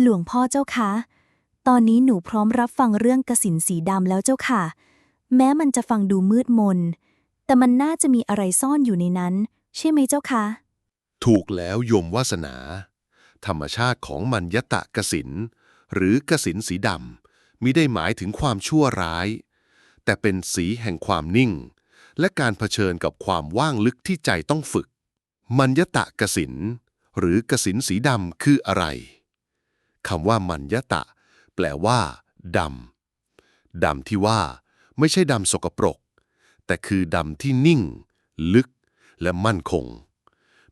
หลวงพ่อเจ้าคะ ตอนนี้หนูพร้อมรับฟังเรื่องกสินสีดำแล้วเจ้าค่ะ แม้มันจะฟังดูมืดมน แต่มันน่าจะมีอะไรซ่อนอยู่ในนั้น ใช่ไหมเจ้าคะ ถูกแล้วโยมวาสนา ธรรมชาติของมัญญตะกสิน หรือกสินสีดำมิได้หมายถึงความชั่วร้าย แต่เป็นสีแห่งความนิ่ง และการเผชิญกับความว่างลึกที่ใจต้องฝึก มัญญตะกสิน หรือกสินสีดำคืออะไร คำว่ามัญญตะ แปลว่าดำดำที่ว่า ไม่ใช่ดำสกปรก แต่คือดำที่นิ่ง ลึก และมั่นคง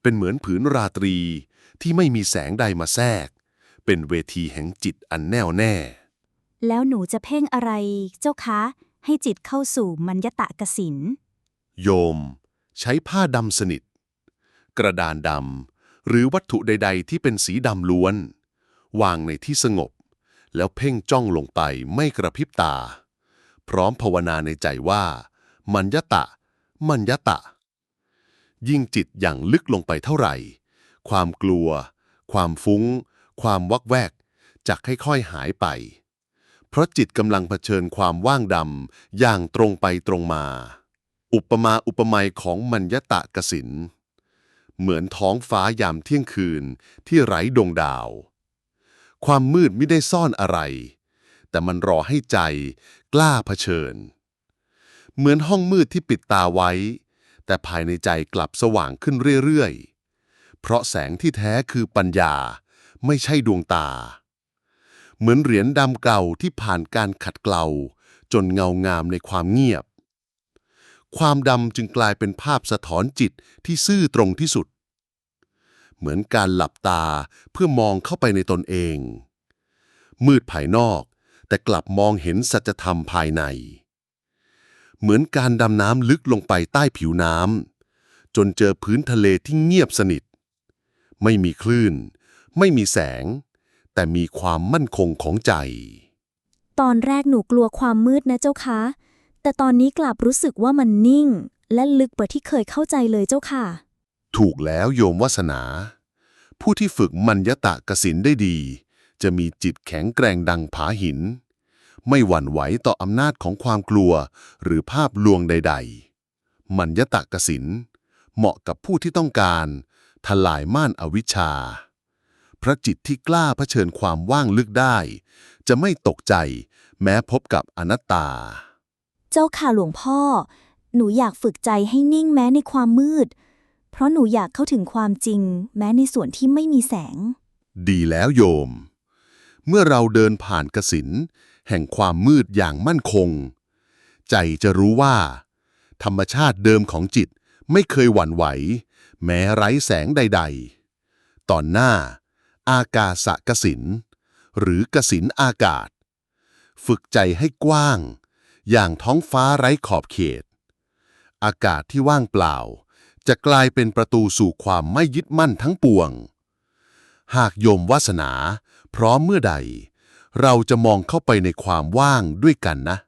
เป็นเหมือนผืนราตรีที่ไม่มีแสงใดมาแทรก เป็นเวทีแห่งจิตอันแน่วแน่ แล้วหนูจะเพ่งอะไรเจ้าคะ ให้จิตเข้าสู่มัญญตะกสิน โยม ใช้ผ้าดำสนิท กระดานดำหรือวัตถุใด ๆ ที่เป็นสีดำล้วน วางในที่สงบ แล้วเพ่งจ้องลงไปไม่กระพริบตา พร้อมภาวนาในใจว่า มัญญตะ มัญญตะ ยิ่งจิตอย่างลึกลงไปเท่าไหร่ ความกลัว ความฟุ้ง ความวักแวกจะค่อยๆหายไป เพราะจิตกำลังเผชิญความว่างดำอย่างตรงไปตรงมา อุปมาอุปไมยของมัญญตะกสิน เหมือนท้องฟ้ายามเที่ยงคืนที่ไร้ดวงดาว ความมืดไม่ได้ซ่อนอะไร แต่มันรอให้ใจกล้าเผชิญ เหมือนห้องมืดที่ปิดตาไว้ แต่ภายในใจกลับสว่างขึ้นเรื่อยๆ เพราะแสงที่แท้คือปัญญา ไม่ใช่ดวงตา เหมือนเหรียญดำเก่าที่ผ่านการขัดเกลา จนเงางามในความเงียบ ความดำจึงกลายเป็นภาพสะท้อนจิตที่ซื่อตรงที่สุด เหมือนการหลับตาเพื่อมองเข้าไปในตนเอง มืดภายนอก แต่กลับมองเห็นสัจธรรมภายใน เหมือนการดำน้ำลึกลงไปใต้ผิวน้ำจนเจอพื้นทะเลที่เงียบสนิท ไม่มีคลื่น ไม่มีแสง แต่มีความมั่นคงของใจ ตอนแรกหนูกลัวความมืดนะเจ้าคะ แต่ตอนนี้กลับรู้สึกว่ามันนิ่ง และลึกกว่าที่เคยเข้าใจเลยเจ้าค่ะ ถูกแล้วโยมวาสนา ผู้ที่ฝึกมัญญตะกสินได้ดี จะมีจิตแข็งแกร่งดังผาหิน ไม่หวั่นไหวต่ออำนาจของความกลัวหรือภาพลวงใด ๆ มัญญตะกสินเหมาะกับผู้ที่ต้องการ ทลายม่านอวิชชา พระจิตที่กล้าเผชิญความว่างลึกได้ จะไม่ตกใจแม้พบกับอนัตตา เจ้าค่ะหลวงพ่อ หนูอยากฝึกใจให้นิ่งแม้ในความมืด เพราะหนูอยากเข้าถึงความจริง แม้ในส่วนที่ไม่มีแสง ดีแล้วโยม เมื่อเราเดินผ่านกสินแห่งความมืดอย่างมั่นคง ใจจะรู้ว่า ธรรมชาติเดิมของจิตไม่เคยหวั่นไหว แม้ไร้แสงใด ๆ ตอนหน้า อากาสะกสิน หรือกสินอากาศ ฝึกใจให้กว้าง อย่างท้องฟ้าไร้ขอบเขต อากาศที่ว่างเปล่า จะกลายเป็นประตูสู่ความไม่ยึดมั่นทั้งปวง หากโยมวาสนา พร้อมเมื่อใด เราจะมองเข้าไปในความว่างด้วยกันนะ